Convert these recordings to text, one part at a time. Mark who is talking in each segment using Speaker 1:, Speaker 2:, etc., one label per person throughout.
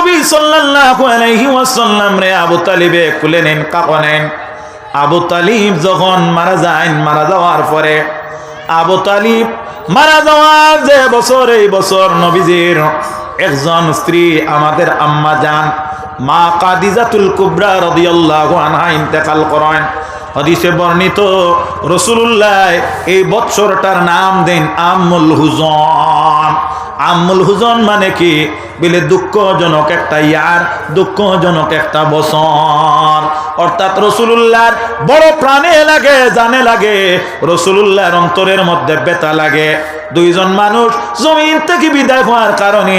Speaker 1: নবী সাল্লাল্লাহু আলাইহি ওয়াসাল্লাম রে আবু তালিবে খুলে নেন কাপনেন আবু তালিব যখন মারা যায় মারা যাওয়ার পরে আবু তালিব মারা যাওয়ার যে বছর, এই বছর নবীজির একজন স্ত্রী আমাদের আম্মা যান মা কাদিজাতুল কুবরা রাদিয়াল্লাহু আনহা ইন্তেকাল করেন। হদিসে বর্ণিত রসুল্লাহ এই বৎসরটার নাম দেন আম্মুল হুজন। আম্মুল হুজন মানে কি? বলে দুঃখজনক একটা ইয়ার, দুঃখজনক একটা বছর। অর্থাৎ রসুল্লাহর বড় প্রাণে লাগে, জানে লাগে রসুল্লাহর অন্তরের মধ্যে বেতা লাগে। দুইজন মানুষ জমিন থেকে বিদায় হওয়ার কারণে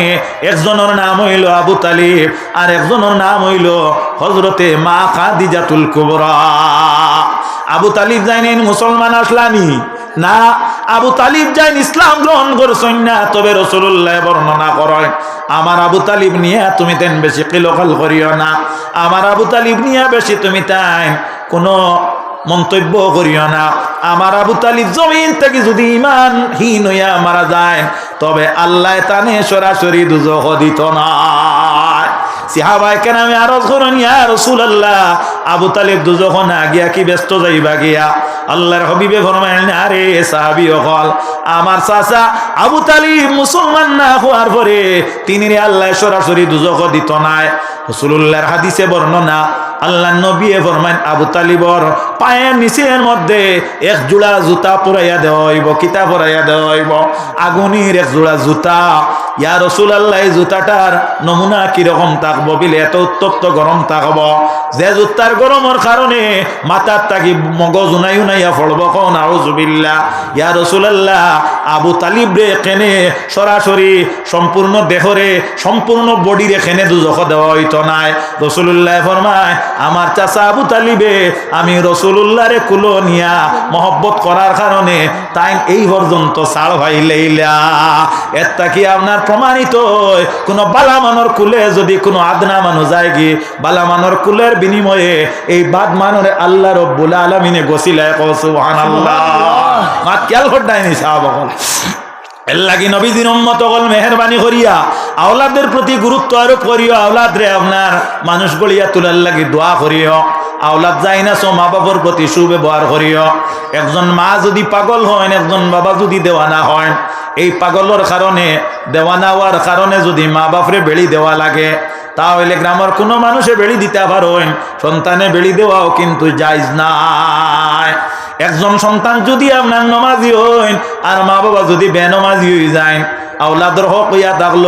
Speaker 1: একজনের নাম হইল আবু তালিব, আর একজনের নাম হইল হজরতে মা খাদিজাতুল কুবরা। আবু তালিব যাইনি মুসলমান আসলানি না, আবু তালিব যাইন ইসলাম গ্রহণ করছেন না, তবে রসুল্লাহ বর্ণনা করেন, আমার আবু তালিব নিয়ে তুমি তেন বেশি কিলোকাল করিও না, আমার আবু তালিব নিয়ে বেশি তুমি তাই কোনো মন্তব্য করিও না, আমার আবু তালিব জমিন থেকে যদি ইমান হীন হইয়া মারা যায়, তবে আল্লাহ তানে সরাসরি দুজহ দিত না। সিহাবাই কেন আমি আরজ করুন, ইয়া রসুল্লাহ আবু তালিব দুজহ না গিয়া কি ব্যস্ত যাইবা গিয়া, আল্লাহর হবিবে ফরমাইলেন আরে সাহাবি অকল, আমার চাচা আবু তালিব মুসলমান না হওয়ার পরে তিনি আল্লাহ সরাসরি দুজহ দিত নাই। রসুল্লাহর হাদিসে বর্ণনা আল্লাহ নবিয়ে ফরমাইন আবু তালিবর পায়ের নিচের মধ্যে এক জোড়া জুতা পরাইয়া দেওয়া হইব কিতা পরাইয়া দেওয়া হইব, আগুনির এক জোড়া জুতা ইয়া রসুল আল্লাহ জুতাটার নমুনা কীরকম থাকব বিলে এত উত্তপ্ত গরম থাকব যে জুতার গরমের কারণে মাথার তাকি মগজ উনাই উনাইয়া ফলব কন আউজুবিল্লা ইয়া রসুল আল্লাহ আবু তালিব রে কেনে সরাসরি সম্পূর্ণ দেহরে, সম্পূর্ণ বডিরে কেনে দুজখ দেওয়া হইতো নাই। রসুল্লাহ ফরমায়, আমার চাচা আবু তালিবে, আমি রসুল্লাহরে কুলো নিয়া মহব্বত করার কারণে তাই এই পর্যন্ত সাল ভাইলেইলা এরটা কি আপনার প্রমাণিত? কোনো বালামানোর কুলে যদি কোনো আদনা মানুষ যায় কি বালামানোর কুলের বিনিময়ে এই বাদ মানরে আল্লাহ রব্বুল আলমিনে গসিলায় কসুহান আল্লাহ মা খেয়াল করতাইনি সাহাব এর লাগি নবীজির উম্মত হল মেহরবানি করিয়া আওলাদের প্রতি গুরুত্ব আরোপ করিও আওলাদ রে আপনার মানুষ গড়িয়া তোলার লাগি দোয়া করিও। আওলাদ যাই না সো মা বাবার প্রতি সুব্যবহার করিও। একজন মা যদি পাগল হয় একজন বাবা যদি দেওয়ানা হয় এই পাগলের কারণে, দেওয়ানা হওয়ার কারণে যদি মা বাপরে বেড়ি দেওয়া লাগে, তাহলে গ্রামের কোনো মানুষে বেড়ি দিতে পারেন, সন্তানে বেড়ি দেওয়াও কিন্তু যাইজ নাই একজন সন্তান যদি আপনার নমাজি হইন আর মা বাবা যদি বেনমাজি হয়ে যায় আওলাদর হক হইয়া থাকল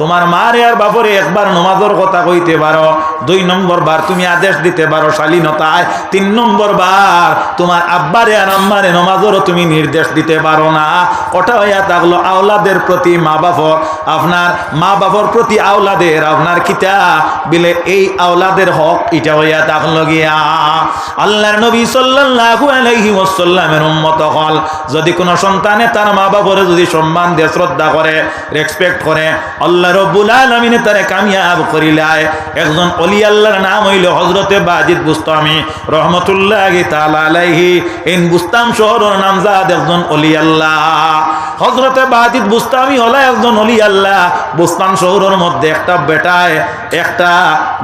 Speaker 1: তোমার মারে আর বাপরে একবার নমাজের কথা কইতে পারো। দুই নম্বর বার তুমি আদেশ দিতে পারো শালীনতায়। তিন নম্বর বার তোমার আব্বারে আর আম্মারে নমাজেরও তুমি নির্দেশ দিতে পারো না। ওটা হইয়া থাকল আওলাদের প্রতি মা বাপর আপনার মা বাপর প্রতি আওলাদের আপনার কিতা? বিলে, এই আওলাদের হক এটা হইয়া থাকল গিয়া। আল্লাহর নবী সাল্লাল্লাহু আলাইহি ওয়াসাল্লামের উম্মত হল, যদি কোনো সন্তানে তার মা বাপরে যদি সম্মান দিয়ে শ্রদ্ধা করে রেসপেক্ট করে, আল্লাহ রব্বুল আলামিনে তারে কামিয়াব করিলায় একজন অলি আল্লাহর নাম হইল হযরতে বাজিদ বুস্তামি, রহমতুল্লাহি আলাইহি। ইন বুস্তাম শহরের নামজাদ একজন অলি আল্লাহ। হযরতে বাজিদ বুস্তামি হলো একজন অলি আল্লাহ। বুস্তান শহরের মধ্যে একটা বেটায়, একটা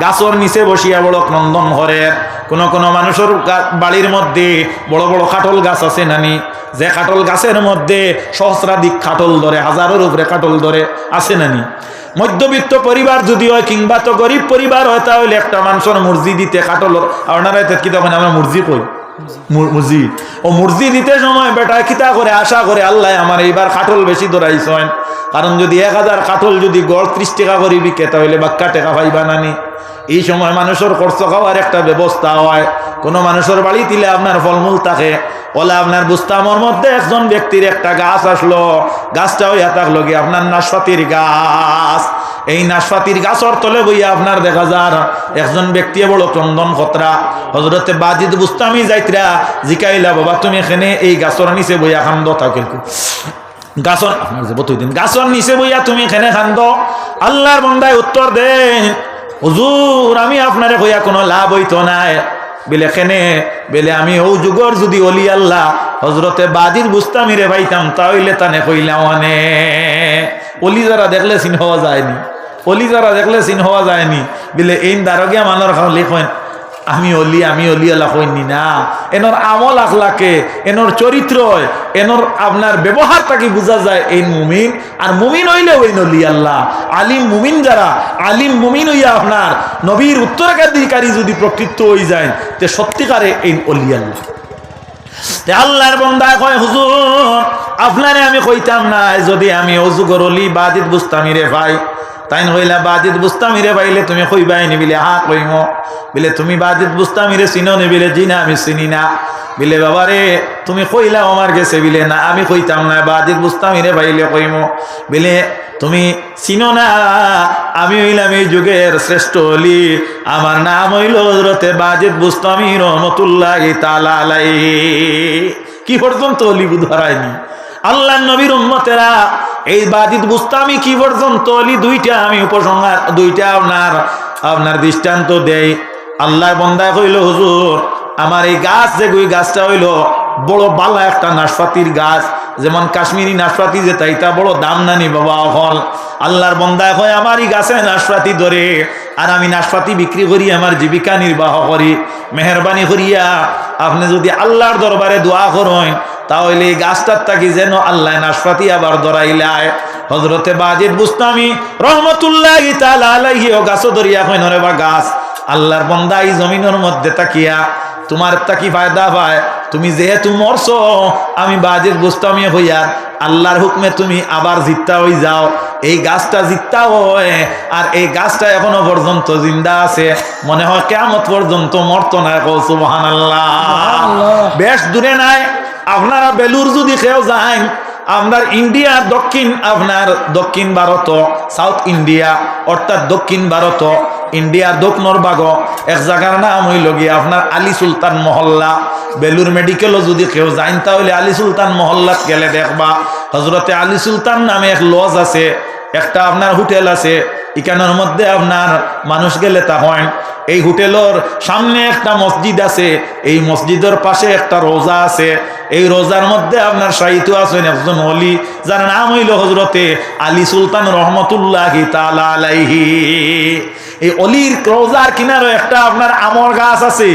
Speaker 1: গাছর নিচে বসিয়া বড় ক্রন্দন করে কোন কোন মানুষের বাড়ির মধ্যে বড় বড় কাটল গাছ আছে নানি। যে কাটল গাছের মধ্যে সহস্রাধিক কাটল ধরে, হাজারের উপরে কাটল ধরে, আছে নানি মধ্যবিত্ত পরিবার যদি হয় কিংবা তো গরিব পরিবার হয়, তাহলে একটা মানুষের মুরজি দিতে কাটল আপনারা কি তখন আমরা মুরজি কই? ও মুরজি দিতে সময় বেটা কিতা করে, আশা করে, আল্লাহ আমার এইবার কাটল বেশি ধরাইছেন। কারণ যদি এক হাজার কাটল যদি গড় ত্রিশ টাকা করে বিকে, তাহলে বাক্কা টাকা পাইবা নানি এই সময় মানুষের খরচ খাওয়ার একটা ব্যবস্থা হয়। কোনো মানুষের বাড়ি দিলে আপনার ফলমূল থাকে। ওলা আপনার বুস্তামর মধ্যে একজন ব্যক্তির একটা গাছ আসলো। গাছটা হইয়া থাকল কি আপনার নাশপাতির গাছ। এই নাশপাতির গাছর তলে বইয়া আপনার দেখা যার একজন ব্যক্তি বড় চন্দন খতরা। হজরতে বাজিদ বুস্তামি যাইতরা, জিকাইলা, বাবা, তুমি এখানে এই গাছর নিচে বইয়া খান্দ? থাকেন গাছর, আপনার যে বতুই দিন, গাছর নিচে বইয়া তুমি এখানে খান্দ? আল্লাহর বন্দায় উত্তর দেন, হুজুর, আমি আপনারে কইয়া কোনো লাভ হইতো নাই। বেলে, কেনে? বেলে, আমি ও যুগর যদি অলি আল্লাহ হজরতে বাজির বুস্তামি রে ভাইতাম তাহলে তানে কইলাম অনে অলি যারা দেখলে হওয়া যায়নি। অলি যারা দেখলে হওয়া যায়নি। বেলে, এই দারগিয়া মানর খালি কইন আমি অলি আমি অলি আলা কইনি, না। এনর আমল আখলাকে, এনর চরিত্র এনর আপনার ব্যবহার তাকে বোঝা যায় এই মুমিন। আর মুমিন হইলে ওই নলি আল্লাহ। আলিম মুমিন যারা, আলিম মুমিন হইয়া আপনার নবীর উত্তরাধিকারী যদি প্রকৃত হয়ে যায়, তে সত্যিকারে এই অলি আল্লাহ। আল্লাহর বন্দায় কয়, হুজুর, আপনারে আমি কইতাম না, যদি আমি অজু গরলি বাদিত বুঝতামি রে ভাই। তাই হইলা বাদিত বুঝতামি রে ভাইলে তুমি কইবাই নিবিলে হা কইম। বিলে, তুমি বাদিত বুঝতামি রে চিনো নিবিলে জি না, আমি চিনি না। বিলে বাবা রে তুমি কইলা আমার গেছে বিলে, না, আমি কইতাম না বাদিত বুঝতামি রে ভাইলে কইম। বিলে, তুমি চিনো না, আমি হইলাম এই যুগের শ্রেষ্ঠ অলি। আমার নাম হইল হজরতে বাজিদ বুস্তামি রহমতুল্লাহ তালা কি পর্যন্ত অলি ধরায়নি আল্লাহ নবীর উম্মতেরা এই বাজিদ বুস্তামি কি পর্যন্ত অলি? দুইটা আমি উপসংহার, দুইটা আপনার আপনার দৃষ্টান্ত দেই আল্লাহ বন্দায় কইল, হুজুর, আমার এই গাছ যে গুই গাছটা হইল, বড় বালা একটা নাশপাতির গাছ, যেমন কাশ্মীরি নাশপাতি যে তাইটা বড় দাম নানি বাবা, হল। আল্লাহর বন্দায় হয় আমারই গাছে নাশপাতি ধরে, আর আমি নাশপাতি বিক্রি করি, আমার জীবিকা নির্বাহ করি। মেহরবানি করিয়া আপনি যদি আল্লাহর দরবারে দোয়া করেন, তাহলে এই গাছটার থাকি যেন আল্লাহ নাশপাতি আবার ধরাইলায় হজরতে বাজিদ বুস্তামি রহমতুল্লাহ আলাইহি ও গাছ ধরিয়া কইন রে বা গাছ আল্লাহর বন্দা এই জমিনের মধ্যে তাকিয়া তোমার তাকি ফায়দা পায় তুমি যেহেতু মরছ আমি বাজির গোস্তামি হইয়া আল্লাহর হুকমে তুমি আবার জিত্তা হয়ে যাও। এই গাছটা জিত্তা হয় আর এই গাছটা এখনও পর্যন্ত জিন্দা আছে। মনে হয় কেমন পর্যন্ত মরত না সুবহান আল্লাহ বেশ দূরে নাই। আপনারা বেলুর যদি কেউ যায় আপনার ইন্ডিয়া দক্ষিণ আপনার দক্ষিণ ভারত সাউথ ইন্ডিয়া অর্থাৎ দক্ষিণ ভারত ইন্ডিয়ার দক্ষিণর বাগ। এক জায়গার নাম হইল গিয়ে আপনার আলী সুলতান মহল্লা। বেলুর মেডিকেলও যদি কেউ যাইন তাহলে আলী সুলতান মহল্লাত গেলে দেখবা। হজরতে আলী সুলতান নামে এক লজ আছে, একটা আপনার হোটেল আছে। এখানের মধ্যে আপনার মানুষ গেলে তা হয়। এই হোটেলের সামনে একটা মসজিদ আছে, এই মসজিদের পাশে একটা রোজা আছে। এই রোজার মধ্যে আপনার সাহিত্য আছেন একজন অলি যার নাম হইল হজরতে আলী সুলতান রহমতুল্লাহ তালা আলাইহি। এই অলির রোজার কিনারও একটা আপনার আমর গাছ আছে।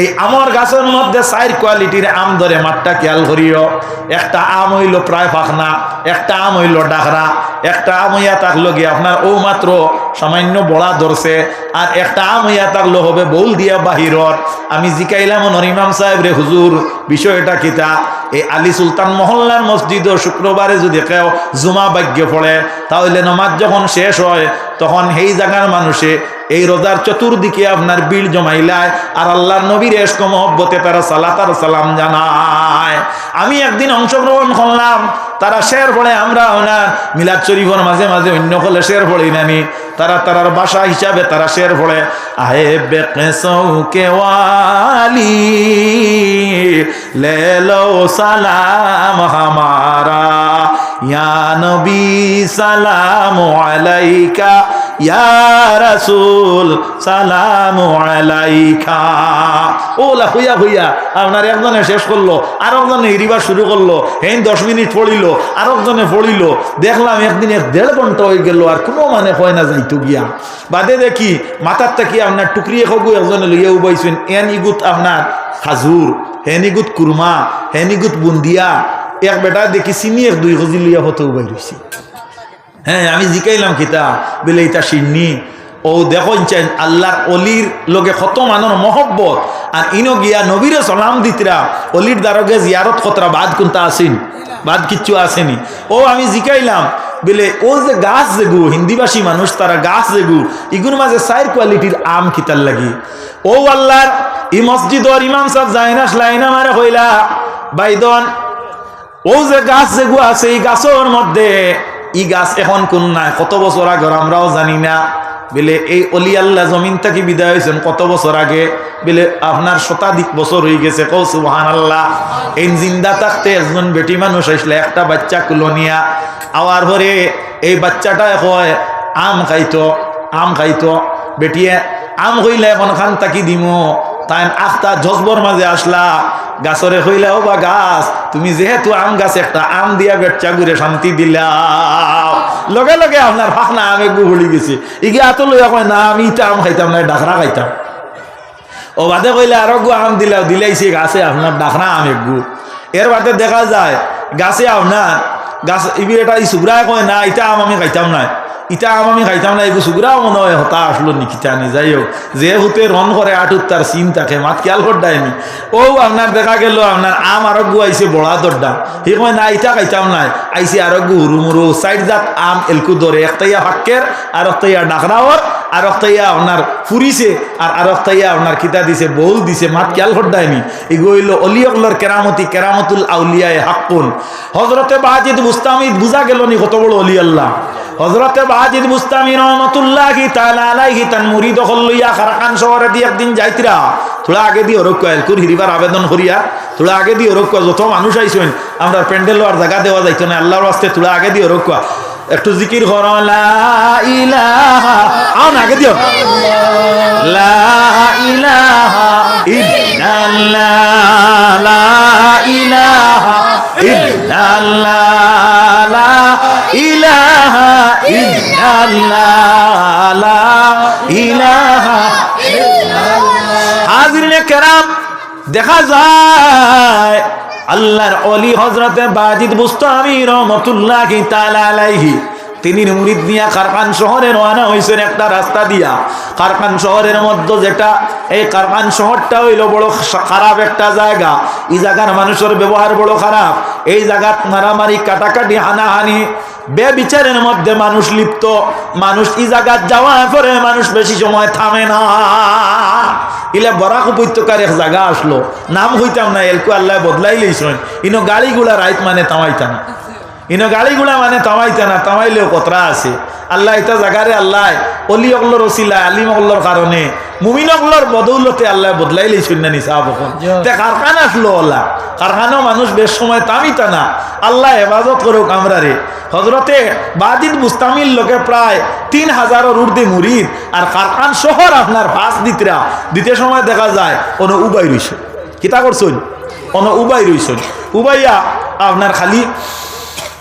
Speaker 1: এই আমর গাছের মধ্যে চার কোয়ালিটির আম ধরে, মাঠটা খেয়াল করিও। একটা আম হইল প্রায় ফাঁকনা, একটা আম হইল ডাকরা, একটা আম হইয়া থাকল গিয়ে আপনার ও মাত্র সামান্য বড়া ধরছে, আর একটা আম হইয়া থাকল হবে বউল দিয়া বাহিরত। আমি জিকাইলাম নরিমাম সাহেব রে হুজুর, বিষয়টা কিতা? এই আলী সুলতান মহল্লার মসজিদ ও শুক্রবারে যদি কেউ জুমা ভাগ্য পড়ে, তাহলে নমাজ যখন শেষ হয়, তখন সেই জায়গার মানুষে এই রোজার চতুর্দিকে আপনার বিল জমাইলায় আর আল্লাহর নবীর এসকো মহব্বতে তারা সালাতার সালাম জানায়। আমি একদিন অংশগ্রহণ করলাম, তারা শের পড়ে, আমরা ওনার মিলাদ শরীফর মাঝে মাঝে অন্য হলে শের পড়ি নানি তারা তারার বাসা হিসাবে তারা শের পড়ে, আহে বেকে সৌকে ওয়ালি লে লো সালাম হামারা ইয়া নবী, সালাম আলাইকা। ইয়া রাসূল, সালাম আলাইকা। ওলা হইয়া হইয়া আপনার একজনে শেষ করল আর একজনে হিরিবা শুরু করল হেন দশ মিনিট পড়িল আর একজনে পড়িল, দেখলাম একদিন এক দেড় ঘণ্টা হয়ে গেল, আর কোনো মানে হয় না যাইতো গিয়া। বাদে দেখি, মাথার থেকে আপনার টুকরিয়ে খগু একজনে লইয়া উবাইছেন, এন ইগুত আপনার খাজুর। হেন ইগুত কুরমা হেন ইগুত বুন্দিয়া, এক বেটা দেখি চিনি, এক দুই লইয়া হতে উবাই রয়েছে হ্যাঁ আমি জিকাইলাম কিতা, বলে এটা সিন্নি। ও দেখুন চাই আল্লাহর অলির লগে কত মানর মহব্বত। আর ইনো গিয়া নবীরে সালাম দিতরা অলির দ্বারকে জিয়ারত খতরা বাদ কোনটা আসেন বাদ কিচ্ছু আসেনি ও আমি জিকাইলাম বলে, ও যে গাছ যেগু হিন্দিভাষী মানুষ, তারা গাছ যেগু ইগুন মাঝে সাইর কোয়ালিটির আম খিতার লাগি। ও আল্লাহর ই মসজিদ ওর ইমাম সাহ জাইনাস লাইনা মারে হইলা বাইদন ও যে গাছ যেগু আছে, এই গাছের মধ্যে, ই গাছ এখন কোন নাই, কত বছর আগে আমরাও জানি না। বলে, এই অলি আল্লাহ, জমিন থেকে বিদায় হয়েছেন কত বছর আগে? বলে, আপনার শতাধিক বছর হয়ে গেছে। কৌ সুবাহান আল্লাহ এই জিন্দা থাকতে একজন বেটি মানুষ আসলে একটা বাচ্চা কুলনিয়া আওয়ার পরে এই বাচ্চাটা কয়, আম খাইতো আম খাইতো, বেটিয়ে, আম হইলে এখন খান তাকি দিমো? তাই আখতা জজবর মাঝে আসলা, গাছরে হইলে বা গাছ, তুমি যেহেতু আম গাছ, একটা আম দিয়া বেচ্চা ঘুরে শান্তি দিলা। লগে লগে আপনার ফাঁক না আমি গুহলি গেছে। ইগে এত লইয়া কয়, না, আমি ইটা আম খাইতাম না ডাকরা খাইতাম। ও বাদে কইলে, আরও গু আম দিলা, দিলাইছি গাছে আপনার ডাকরা আম একগু এর বাদে দেখা যায়, গাছে আপনার, গাছ ইবি এটা ই সুগ্রায় কয়, না, ইটা আম আমি খাইতাম না। ইটা আম খাইতাম না এগুলো সুগ্রাও মনে হয় হতা আসলো নিকিতা নি যাই হোক যে হুতে রন করে আটুর তার সিন থাকে, মাত খেয়াল করডায়নি ও আপনার দেখা গেল আপনার আম আরও গু আইছে বড়া দরডা সে কয় না ইটা খাইতাম নাই। আইসি আরও গু হুরু মুরু সাইড জাত আম এলকু দরে একটাইয়া ফাক্কের আর একটাইয়া ডাকরাওয়ার আর একটাইয়া আপনার ফুরিছে, আর আর একটাইয়া আপনার কিতা দিছে বউল দিছে, মাত খেয়াল করডায়নি এগু হইল অলিয়কলর কেরামতি কেরামতুল আউলিয়ায় হাক্কুন। হজরতে বাজিদ মুস্তামিদ বুঝা গেল নি কত বড় অলি আল্লাহ। হজরতে বাজিদ মুস্তামি রহমতুল্লাহ কি তালা আলাইহি তান মুড়ি দখল লইয়া খারাকান শহরে দিয়ে একদিন যাইতিরা। থোড়া আগে দিয়ে ওরক্ষ এলকুর হিরিবার আবেদন করিয়া, থোড়া আগে দিয়ে ওরক্ষ যত মানুষ আইসেন আমরা প্যান্ডেল আর জায়গা দেওয়া যাইতো না, আল্লাহর আস্তে থোড়া আগে দিয়ে ওরক্ষ একটু জিকির কর আগে দিও। হাজিরিনে কেরাম দেখা যায়। আল্লাহর অলি হজরতে বাজিদ বুস্তামি রহমতুল্লাহ তাআলা আলাইহি। তিনি মুরিদ নিয়া কারখান শহরে রওনা হয়েছেন একটা রাস্তা দিয়া। কারখান শহরের মধ্যে যেটা, এই কারখান শহরটা হইল বড় খারাপ একটা জায়গা। এই জায়গার মানুষের ব্যবহার বড় খারাপ। এই জায়গাত মারামারি, কাটাকাটি, হানাহানি বেবিচারের মধ্যে মানুষ লিপ্ত, মানুষ ই জায়গার যাওয়ার পরে মানুষ বেশি সময় থামে না। ইলে বরাক উপত্যকার এক জায়গা আসলো। নাম হইতাম না, এলকু আল্লাহ বদলাই লইছেন। ইনো গাড়িগুলা রাইত মানে তামাইতাম ইনো গাড়িগুলা মানে তামাইতা না তামাইলেও কতরা আছে। আল্লাহ এটা জাগারে আল্লাহ অলি অকলর ওসিলা আলিম অকলর কারণে মুমিন অকলর বদৌলতে আল্লাহ বদলাই লইছেন না নিসা বখন তে কারখানা আসলো আল্লাহ। কারখানাও মানুষ বেশ সময় তামিতা না। আল্লাহ হেফাজত করুক আমরা রে হজরতে বাদিদ মুস্তামিল লোকে প্রায় তিন হাজারের ঊর্ধ্বে মুরিদ আর কারখান শহর আপনার ফাঁস দিতরা। দিতে সময় দেখা যায় কোনো উবাই রইছে। কিতা করছেন? কোনো উবাই রইছেন। উবাইয়া আপনার খালি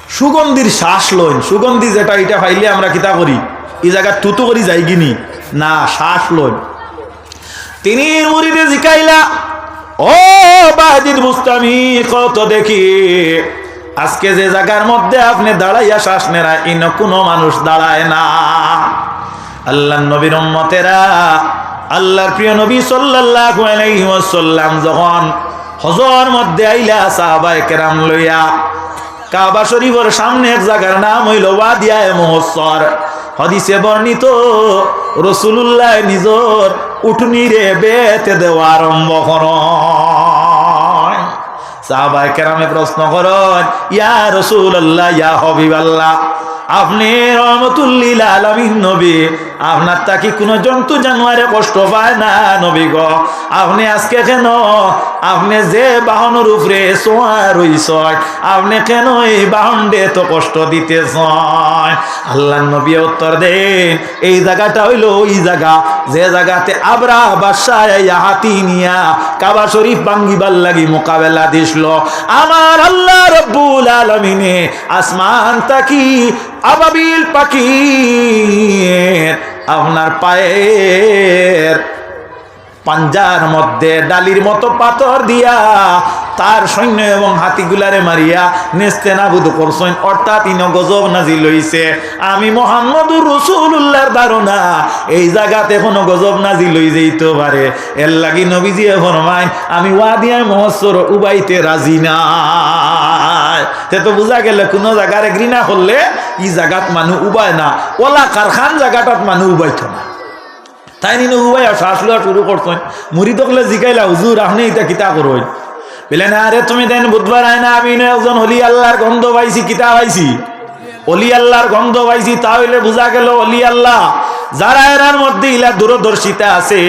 Speaker 1: সুগন্ধির শ্বাস লইন। সুগন্ধি যেটা, এটা পাইলে আমরা কিতা করি? এই জায়গা তুতু করি যাই কিনি না, শ্বাস লইন। তিনি মুড়িতে জিকাইলা, ও বাজিদ মুস্তামি কত দেখি। আজকে যে জায়গার মধ্যে আপনি দাঁড়াইয়া শ্বাস নেরা ইন কোনো মানুষ দাঁড়ায় না। আল্লাহ নবীর উম্মতেরা, আল্লাহর প্রিয় নবী সাল্লাল্লাহু আলাইহি ওয়াসাল্লাম যখন হজর মধ্যে আইলা সাহাবায়ে কেরাম লইয়া কাবা শরীফের সামনে এক জায়গার নাম হইল ওয়াদিয়ায় মহসর। হদিসে বর্ণিত রসুল্লাহ নিজর উঠনিরে বেতে দেওয়া আরম্ভ কর। সাহাবাই কেরামে প্রশ্ন করেন, ইয়া রসুল্লাহ ইয়া হবিবাল্লাহ আপনি রহমতুল্লিল আলমিন নবী। আপনার তাকি কোনো জন্তু জানুয়ারে কষ্ট পায় না নবী গ। আপনি আজকে কেন? আপনি যে বাহনের উপরে সোয়া রইস আপনি কেন এই বাহনডে তো কষ্ট দিতেছ আল্লাহ নবী উত্তর দেন, এই জায়গাটা হইল ওই জায়গা। যে জায়গাতে আবরা বাসায় হাতি নিয়া কাবা শরীফ ভাঙ্গিবার লাগি মোকাবেলা দিছিল। আমার আল্লাহ রব্বুল আলমিনে আসমান তাকি আবাবিল পাখি আপনার পায়ের পাঞ্জার মধ্যে ডালির মতো পাথর দিয়া তার সৈন্য এবং হাতিগুলারে মারিয়া নেস্তে নাবুদ করছেন। অর্থাৎ ইন গজব নাজিল হইছে। আমি মোহাম্মদুর রসুল্লাহর ধারণা, এই জায়গাতে কোনো গজব নাজিল হই যেতে পারে। এর লাগি নবীজিয়ে ফরমাইন আমি ওয়াদিয়া মহস্বর উবাইতে রাজি না তে তো বোঝা গেলে কোনো জায়গারে ঘৃণা করলে ই জায়গাত মানুষ উবায় না। ওলা কারখান জায়গাটাত মানুষ উবাইত না। তাই নিন উবাই শ্বাস লোয়া শুরু করছেন মুড়ি তকলে জিকাইলা হুজুর আপনি এটা কিতা করবেন না আরে তুমি দেন বুধবার আয় না আমি একজন হলি আল্লাহর গন্ধ পাইছি কিতা পাইছি। অলি আল্লাহর গন্ধ পাইছি তাহলে বোঝা গেল অলি আল্লাহ যারা এরার মধ্যে ইলা দূরদর্শিতা আছে,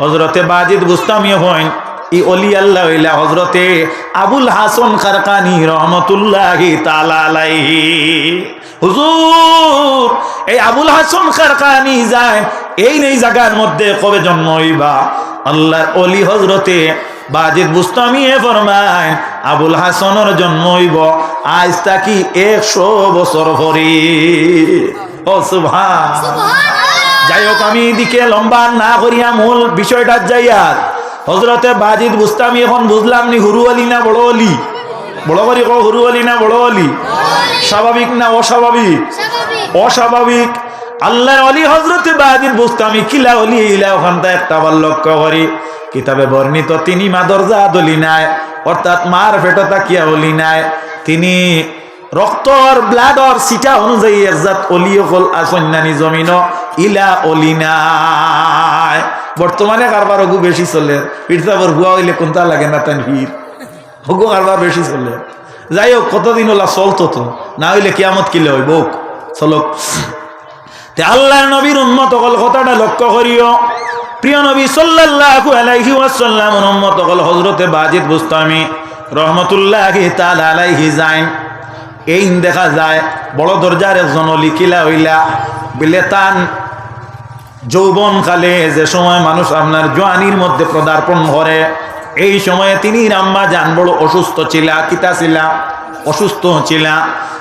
Speaker 1: হজরতে বাজিদ বুস্তামিও হইন। ই অলি আল্লাহ হইলা হজরতে আবুল হাসন খারকানি রহমতুল্লাহ তালালাইহি হুজুর এই আবুল হাসন খারকানি যায় এই নেই জায়গার মধ্যে কবে জন্ম হইবা? আল্লাহর অলি হজরতে বাজিদ বুস্তামি এ ফরমায় আবুল হাসনের জন্ম হইব আজ তাকি একশো বছর ভরি ও যাই হোক আমি এদিকে লম্বা না করিয়া মূল বিষয়টা যাইয়া হজরতে বাজিদ বুস্তামি এখন বুঝলাম নি হুরু আলী না বড় অলি বড় করি কো হুরু আলী না বড় অলি স্বাভাবিক না অস্বাভাবিক? অস্বাভাবিক। আল্লাহর অলি হজরতে বাজিদ বুস্তামি কিলা অলি ইলা ওখান থেকে একটা আবার লক্ষ্য করি। কিতাবে বর্ণিত তিনি মা দরজা দলি নাই অর্থাৎ মার পেটে তাকিয়া অলি নাই। তিনি রক্তর ব্লাডর সিটা অনুযায়ী একজাত অলি অকল আসন্যানি জমিন ইলা অলি নাই। বর্তমানে কারবার হগু বেশি চলে। পিঠা ভুয়া হইলে কোনটা লাগে না তান ভিড় হগু কারবার বেশি চলে। যাই হোক, কতদিন ওলা চলতো তো? না হইলে কিয়ামত কিলে হইব চলক তে আল্লাহর নবীর উন্মত কল কথাটা লক্ষ্য করিও। প্রিয় নবী সাল্লাল্লাহু আলাইহি ওয়াসাল্লাম উন্মত কল হযরতে বাজিদ বুস্তামি রহমতুল্লাহি তাআলা আলাইহি যাইন। এই দেখা যায়, বড় দরজার একজন লিখিলা হইলা বিলে তান যৌবন কালে যে সময় মানুষ আপনার জোয়ানির মধ্যে পদার্পণ করে, এই সময়ে তিনি রাম্মা যান বড় অসুস্থ ছিলা কিতা ছিলা, অসুস্থ ছিলা।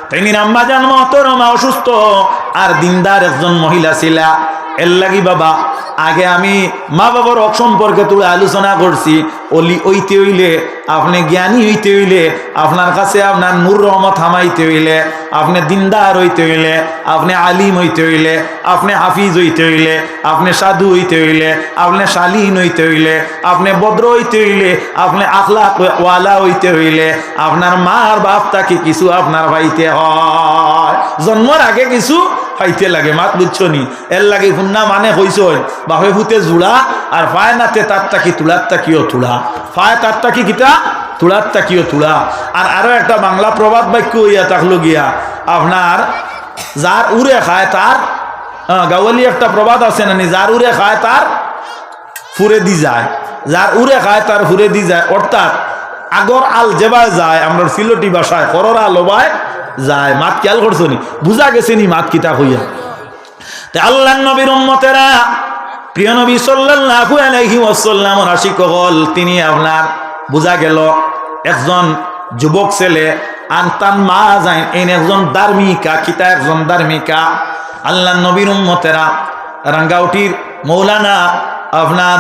Speaker 1: তিনি রাম্মা যান মহতরমা অসুস্থ, আর দিনদার একজন মহিলা ছিলা। এর লাগি বাবা, আগে আমি মা বাবার অক সম্পর্কে তুলে আলোচনা করছি। অলি ওইতে হইলে, আপনি জ্ঞানী হইতে হইলে, আপনার কাছে আপনার নূর রহমত হামাইতে হইলে, আপনি দিনদার হইতে হইলে, আপনি আলিম হইতে হইলে, আপনি হাফিজ হইতে হইলে, আপনি সাধু হইতে হইলে, আপনি শালীন হইতে হইলে, আপনি ভদ্র হইতে হইলে, আপনি আখলা ওয়ালা হইতে হইলে, আপনার মার বাপ তাকে কিছু আপনার ভাইতে হয়। জন্মর আগে কিছু পাইতে লাগে, মাত বুঝছ নি? এর লাগে হুন্না মানে হইছ বাপে ফুতে জুড়া আর ফায় নাতে তার তাকি তুলার তাকিও তুলা। পায় তার তাকি কিতা? তুলার তাকিও তুলা। আর আরও একটা বাংলা প্রবাদ বাক্য হইয়া থাকল গিয়া আপনার যার উড়ে খায় তার গাওয়ালি একটা প্রবাদ আছে নানি যার উড়ে খায় তার ফুরে দি যায়। যার উড়ে খায় তার ফুরে দি যায়। অর্থাৎ আগর আল যেবায় যায় আমরা ফিলোটি বাসায় কররা লোবায় যায়, মাত খেয়াল করছ নি? বুঝা গেছে নি মাত কিতা হইয়া তে আল্লাহ নবীর উম্মতেরা প্রিয় নবী সাল্লাল্লাহু আলাইহি ওয়াসাল্লাম তিনি আপনার বুঝা গেল, একজন যুবক ছেলে আনতান মা যায় এই একজন ধার্মিকা, কিতা একজন ধার্মিকা। আল্লাহ নবীর উম্মতেরা রাঙ্গাউটির মৌলানা আপনার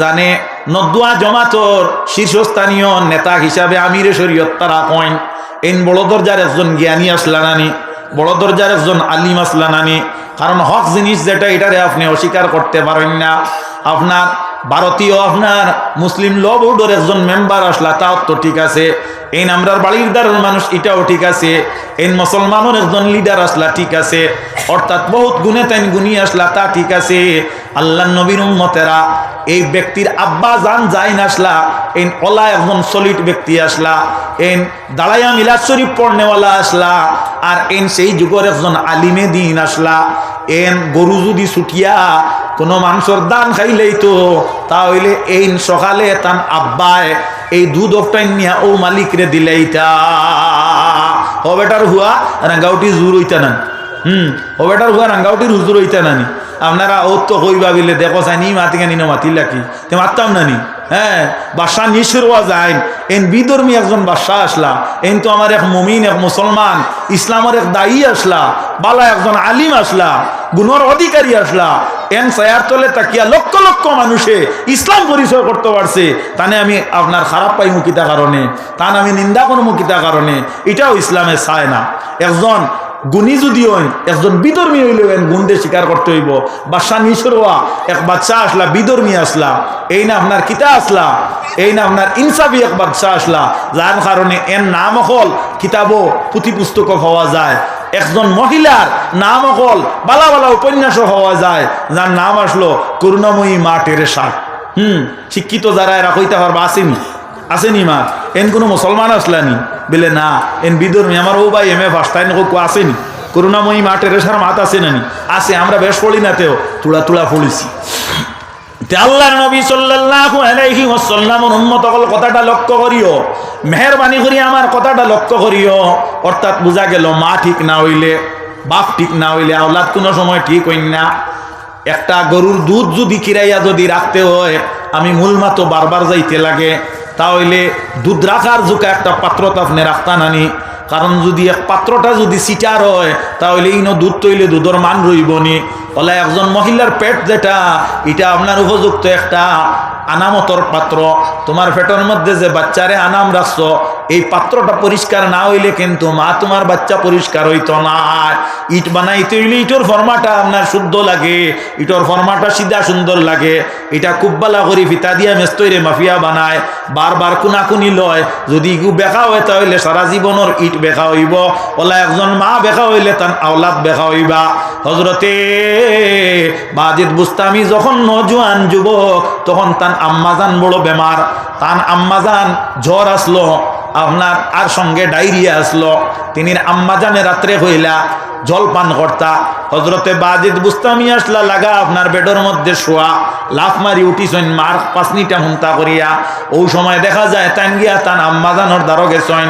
Speaker 1: জানে নদুয়া জমাতর শীর্ষস্থানীয় নেতা হিসাবে আমিরে শরীয়ত তারা কয়েন এই বড় দরজার একজন জ্ঞানী আসলা নানি বড় দরজার একজন আলিম আসলা নানি। কারণ হক জিনিস যেটা, এটারে আপনি অস্বীকার করতে পারেন না। আপনার ভারতীয়, আপনার মুসলিম ল বোর্ডের একজন মেম্বার আসলা, তাও তো ঠিক আছে। এই আমরার বাড়ির দ্বারের মানুষ, এটাও ঠিক আছে। এই মুসলমানের একজন লিডার আসলা, ঠিক আছে। অর্থাৎ বহুত গুণে তাইন গুণী আসলা, তা ঠিক আছে। আল্লাহ নবীর উম্মতেরা এই ব্যক্তির আব্বা জান যাই আসলা এন ওলা একজন সলিড ব্যক্তি আসলা, এন দাঁড়াইয়া মিলাদ শরীফ পড়নেওয়ালা আসলা, আর এন সেই যুগের একজন আলিমে দিন আসলা, এন গরু যদি ছুটিয়া কোনো মানুষের দান খাইলেই তো, তাহলে এই সকালে তান আব্বায় এই দুধ অফটাই নিয়া ও মালিকরে দিলে এইটা ও বেটার হুয়া রাঙ্গাউটি জুর হইতা না হুম ও বেটার হুয়া, রাঙ্গাউটির হুজুর হইতা নানি আপনারা ও তো কইবা বিলে দেখো চাই নি মাতি কেন মাতিল কি তে মারতাম নানি হ্যাঁ বাদশাহ নিশুরওয়া যায়। এন বিধর্মী একজন বাদশাহ আসলা। এন তো আমার এক মমিন, এক মুসলমান, ইসলামের এক দায়ী আসলা। বালা একজন আলিম আসলা, গুণর অধিকারী আসলা। এন সায়ার তলে তাকিয়া লক্ষ লক্ষ মানুষে ইসলাম পরিচয় করতে পারছে। তানে আমি আপনার খারাপ পাই মুখিতা কারণে? তান আমি নিন্দা কোনো মুখিতা কারণে? এটাও ইসলামে চায় না। একজন গুণী যদি হন একজন বিধর্মী হইলে গুণদের স্বীকার করতে হইব। বাদশা নিসরোয়া এক বাচ্চা আসলা, বিধর্মী আসলা, এই না আপনার কিতা আসলা, এই না আপনার ইনসাফি এক বাচ্চা আসলা, যার কারণে এর নাম হল কিতাবও পুঁথি পুস্তক হওয়া যায়। একজন মহিলার নাম হল বালা বালা উপন্যাসও হওয়া যায়, যার নাম আসলো করুণাময়ী মা টেরেসা হুম, শিক্ষিত যারা এরা কইতে পারবা আসেনি আসেনি মা, এন কোনো মুসলমান আসলানি বলে, না, এন বিধর্মী আমার ও ভাই এম এ ফার্স্ট টাইম আসেনি? করুণাময়ী মা টেরেসার মাত আছে নানি আসে, আমরা বেশ পড়ি না তেও, তুলা তুলা পড়িছি। আল্লাহর নবী সাল্লাল্লাহু আলাইহি ওয়াসাল্লামের উম্মত হল কথাটা লক্ষ্য করিও, মেহেরবানি করি আমার কথাটা লক্ষ্য করিও, অর্থাৎ বোঝা গেল মা ঠিক না হইলে, বাপ ঠিক না হইলে আওলাদ কোনো সময় ঠিক হইন না। একটা গরুর দুধ যদি কিরাইয়া যদি রাখতে হয়, আমি মূল মাতো বারবার যাইতে লাগে তাহলে দুধ রাখার জুকা একটা পাত্র তো আপনি রাখতান আনি। কারণ যদি এক পাত্রটা যদি সিটার হয়, তাহলে ইনো দুধ তৈলে দুধর মান রইবনি ফলে একজন মহিলার পেট যেটা, এটা আপনার উপযুক্ত একটা আনামতর পাত্র। তোমার পেটের মধ্যে যে বাচ্চারে আনাম রাখছো এই পাত্রটা পরিষ্কার না হইলে কিন্তু মা তোমার বাচ্চা পরিষ্কার হইতো না। ইট বানাইতে হইলে ইটোর ফর্মাটা আপনার শুদ্ধ লাগে, ইটোর ফর্মাটা সিধা সুন্দর লাগে। এটা খুব বালা করি ফিতা দিয়া মেস্তইরে মাফিয়া বানায়, বারবার কুনাকুনি লয়। যদি ইগু বেকা হয় তাহলে সারা জীবনের ইট বেকা হইব। ওলা একজন মা বেকা হইলে তার আওলাদ বেকা হইবা। হজরতে বাজিদ বুস্তামি যখন নজওয়ান যুবক, তখন তান আম্মাজান বড় বেমার। তান আম্মাজান জ্বর আসলো। আপনার আর সঙ্গে ডায়রিয়া আসলো। তিনি আম্মাজানে রাত্রে হইলা জল পান কর্তা হজরতে বাজিদ বুস্তামি আসলা লাগা আপনার বেডর মধ্যে শোয়া, লাফ মারি উঠিছেন, মার পাসনিটা হুন্তা করিয়া। ওই সময় দেখা যায়, তান গিয়া তান আম্মাজানোর দ্বারো গেছেন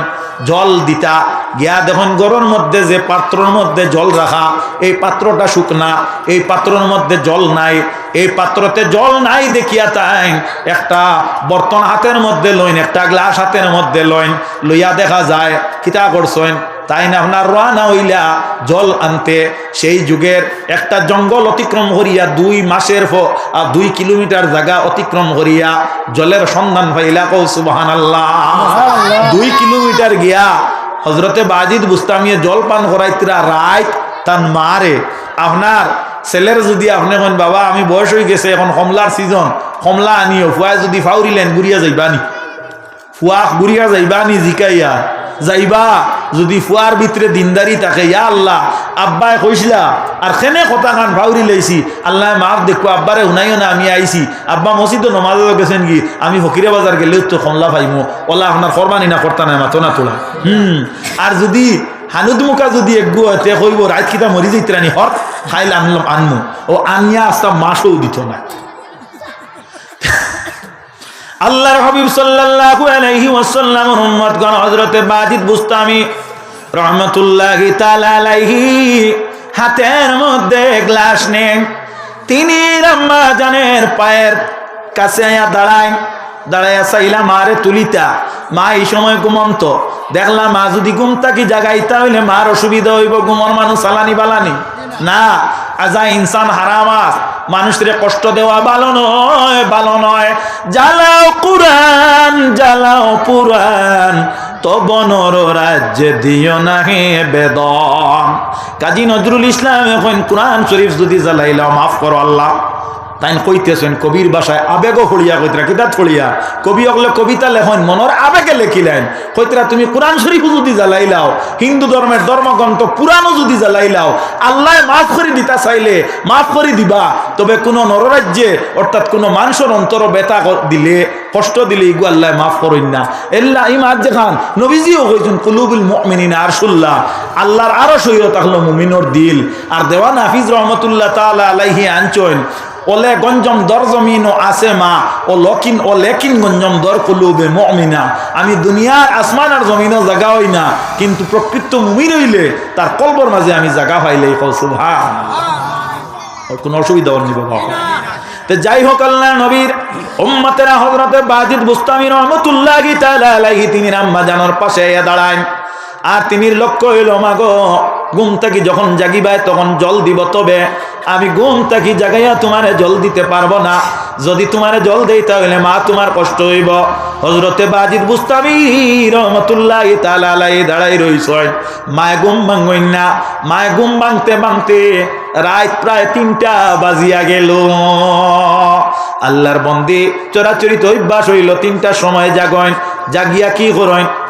Speaker 1: জল দিতা। গিয়া দেখুন গরুর মধ্যে যে পাত্রর মধ্যে জল রাখা, এই পাত্রটা শুকনা, এই পাত্রর মধ্যে জল নাই, এই পাত্রতে জল নাই দেখিয়া তাই একটা বর্তন হাতের মধ্যে লইন, একটা গ্লাস হাতের মধ্যে লইন, লইয়া দেখা যায়, কিতা করছেন? তাই না আপনার রানা হইলা জল আনতে? সেই যুগের একটা জঙ্গল অতিক্রম করিয়া দুই মাসের আহ, দুই কিলোমিটার জায়গা অতিক্রম করিয়া জলের সন্ধান পাইলা। কৌ সুবাহান আল্লাহ দুই কিলোমিটার গিয়া হজরতে বাজিদ বুস্তামিয়ে জল পান করাইতরা রাইত তার মারে। আপনার ছেলের যদি আপনি এখন বাবা আমি বয়স হয়ে গেছে এখন কমলার সিজন কমলা আনিও ফুয়ায় যদি ফাউরিলেন গুড়িয়া যাইবানি? ফুয়া গুড়িয়া যাইবানি জিকাইয়া যাইবা যদি ফুয়ার ভিতরে দিনদারি থাকে, ইয়া আল্লাহ, আব্বাই কইসলা আর খেনে কথা খান, ভাউরি লাইছি আল্লাহ মাফ দেখো, আব্বারে শুনাইও না, আমি আইছি। আব্বা মসজিদ নমাজ গেছেন কি? আমি ফকিরে বাজার গেলেও তো কমলা পাইমো। ওলা আপনার ফরমানি না করতা নাই, মাতো না তোলা। হুম। আর যদি হানুদ মুখা যদি একগু তে কইব রাত কিতা মরি যাইতে রানি হর খাইলে আনলাম, আনমু। ও আনিয়া আসতাম মাসও দিত না আল্লাহর হাবিব সাল্লাল্লাহু আলাইহি ওয়াসাল্লামের উম্মতগণ হযরতে বাজিদ বুস্তামি রহমাতুল্লাহি তাআলা আলাইহি হাতের মধ্যে গ্লাস নেন তিনি রাম্মা জানের পায়ের কাছে দাঁড়ায়। দাঁড়াইয়া চাইলা মারে তুলিতা, মা এই সময় ঘুমন্ত। দেখলাম মা যদি ঘুম থাকি জাগাইতা হইলে মার অসুবিধা হইব, ঘুমর মানুষ সালানি বালানি। না, আজা ইনসান হারামাস মানুষের কষ্ট দেওয়া ভালো নয় ভালো নয়। জ্বালাও কুরান জ্বালাও পুরাণ তব নর রাজ্যে দিও নাহি বেদন। কাজী নজরুল ইসলাম এখন কোরআন শরীফ যদি জ্বালাইলাম, মাফ করো আল্লাহ। তাই কইতেছেন, কবির ভাষায় আবেগও ফড়িয়া কইতরা কিতা থড়িয়া কবি অগলে কবিতা লেখন মনের আবেগে লেখিলেন। কইতরা, তুমি কোরআন শরীফ যদি জ্বালাইলাও, হিন্দু ধর্মের ধর্মগ্রন্থ পুরাণও যদি জ্বালাইলাও আল্লাহ মাফ করে দিতা চাইলে মাফ করে দিবা। তবে কোনো নররাজ্যে, অর্থাৎ কোনো মানুষের অন্তর বেতা দিলে, কষ্ট দিলে ইগু আল্লাহ মাফ করেন না। এল্লা ইমাদ যেখান নবীজিও কইছেন, কুলুবুল মুমিনিন আরশুল্লাহ আল্লাহর আরও সৈয় তাহলো মুমিনর দিল। আর দেওয়ান হাফিজ রহমতুল্লাহ তাআলা আলাইহি আনচইন ওলে গঞ্জম দর জমিন ও আছে মা, ও লকিন, ও লেকিন গঞ্জম দর কলুবে মমিনা। আমি দুনিয়ার আসমান আর জমিনও জাগা হই না, কিন্তু প্রকৃত মুমিন হইলে তার কলবর মাঝে আমি জাগা পাইলে সুভা কোনো অসুবিধা হয়নি বাবা। তো যাই হোক আল্লাহ নবীর উম্মতেরা হজরতে বাজিদ বুস্তামি রহমতুল্লাহ তিনি রাম্মা জানোর পাশে দাঁড়ায়। আর তিনির লক্ষ্য হইল, মাগো ঘুম থাকি যখন জাগিবায় তখন জল দিব তবে? আমি ঘুম থাকি জাগাইয়া তোমারে জল দিতে পারব না? যদি তোমারে জল দেই তাহলে মা তোমার কষ্ট হইব। হজরতে বাজিদ বুস্তামি রহমতুল্লাহ তাআলা আলাইহি দাঁড়াই রইছ। মায় গুম ভাঙইন না। মায় গুম ভাঙতে ভাঙতে রাত প্রায় তিনটা বাজিয়া গেল। আল্লাহর বন্দি চরাচরিত অভ্যাস হইল, তিনটার সময় জাগইন। জাগিয়া কি করেন?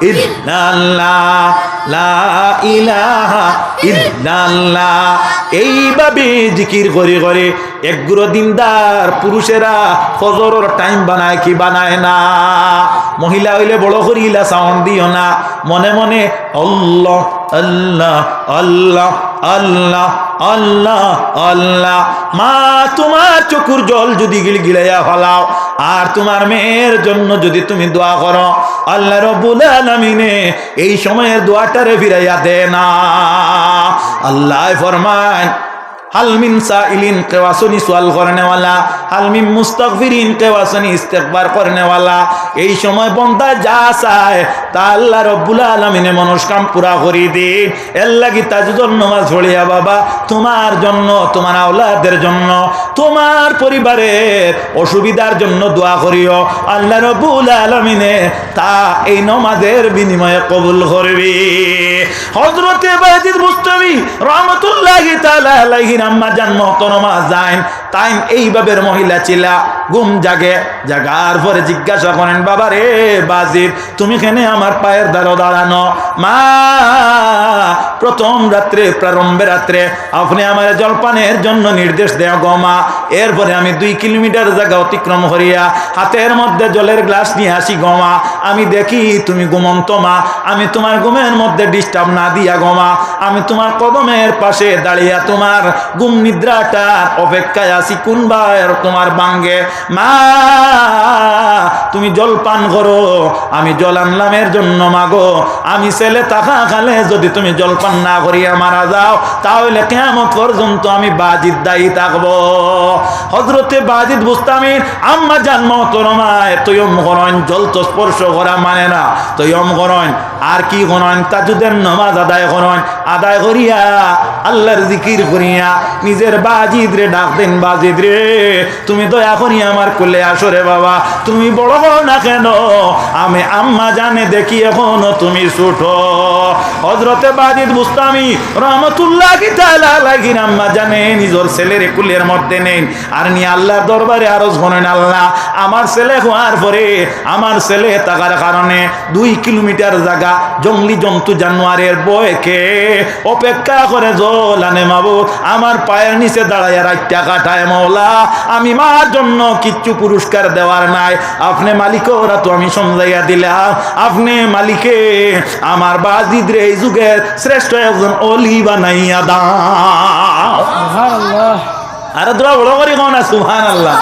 Speaker 1: ইল্লাল্লাহ, লা ইলাহা ইল্লাল্লাহ। এইভাবে জিকির করে করে একগুলো দিনদার পুরুষেরা ফজরের টাইম বানায় কি বানায় না? মহিলা হইলে বড় করিলা সাউন্ড দিও না। মনে মনে আল্লাহ আল্লাহ আল্লাহ আল্লাহ আল্লাহ আল্লাহ। মা, তোমার চকুর জল যদি গিল গিলাইয়া ফলাও আর তোমার মেয়ের জন্য যদি তুমি দোয়া করো, আল্লাহ রবুল আলমিনে এই সময়ের দোয়াটারে ফিরাইয়া দে না। আল্লাহ ফরমান হালমিন সাইলিন কেওয়াসনি সোয়াল করনেওয়ালা। হালমিন মুস্তাগফিরিন কেওয়াসনি করনেওয়ালা। এই সময় যা চায়, তা আল্লাহ মনস্কাম পুরা করি দিন এর লাগি বাবা, তোমার জন্য, তোমার আওলাদের জন্য, তোমার পরিবারের অসুবিধার জন্য দোয়া করিও। আল্লাহ রব্বুল আলামিনে তা এই নমাজের বিনিময়ে কবুল করবি। হযরতে বাজিদ মুস্তাবি রহমাতুল্লাহি আম্মা জান মহতরমা যাইন তাই এইভাবে মহিলা ছিলা, ঘুম জাগে। জাগার পরে জিজ্ঞাসা করেন, বাবা রে বাজিদ তুমি কেন আমার পায়ের দ্বারা দাঁড়ানো? মা, প্রথম রাত্রে, প্রারম্ভে রাত্রে, আপনি আমার জলপানের জন্য নির্দেশ দেও গো মা। এরপরে আমি দুই কিলোমিটার জায়গা অতিক্রম করিয়া হাতের মধ্যে জলের গ্লাস নিয়ে আসি গমা আমি দেখি তুমি ঘুমন্ত মা। আমি তোমার ঘুমের মধ্যে ডিস্টার্ব না দিয়া গমা আমি তোমার কদমের পাশে দাঁড়িয়া তোমার ঘুম নিদ্রাটা অপেক্ষায় আছি কোন বার তোমার বাঙ্গে? মা, তুমি জল পান করো, আমি জল আনলামের জন্য মাগো। আমি ছেলে টাকা খালে যদি তুমি জল পান না করিয়া মারা যাও, তাহলে কেমন পর্যন্ত আমি বাজিদ দায়ী থাকব। হজরতে বাজিদ বুস্তামির আম্মা জান মহতরমায় তৈয়ম করন জল তো স্পর্শ করা মানে না। তৈয়ম করন আর কি করন তাজুদের নমাজ আদায় করন। আদায় করিয়া, আল্লাহর জিকির করিয়া নিজের বাজিদ রে ডাক দেন, বাজিদ রে, তুমি দয়া করি আমার কোলে আসো রে বাবা, তুমি বড় হও না কেন? আমি আম্মা জানে দেখি এখনও তুমি ছুটো। হজরতে বাজিদ বুস্তামি রহমতুল্লাহ কি তাআলা লাগিন আম্মা জানে নিজের ছেলের কুলের মধ্যে নেন আর নি আল্লাহর দরবারে আরজ করেন, আল্লাহ, আমার ছেলে হওয়ার পরে আমার ছেলে থাকার কারণে দুই কিলোমিটার জায়গা জঙ্গলি জন্তু জানোয়ারের বয়কে অপেক্ষা করে জলানে মাবু আমার পায়ের নিচে দাঁড়াইয়া রাখতে কাটায় মৌলা আমি মার জন্য কিচ্ছু পুরস্কার দেওয়ার নাই। আপনি মালিক ওরা তো আমি সমঝাইয়া দিলাম। আপনি মালিকে আমার বাজিদ রে এই যুগের শ্রেষ্ঠ একজন অলি বানাইয়া দা আরে তোরা বড় করি কোন সুহান আল্লাহ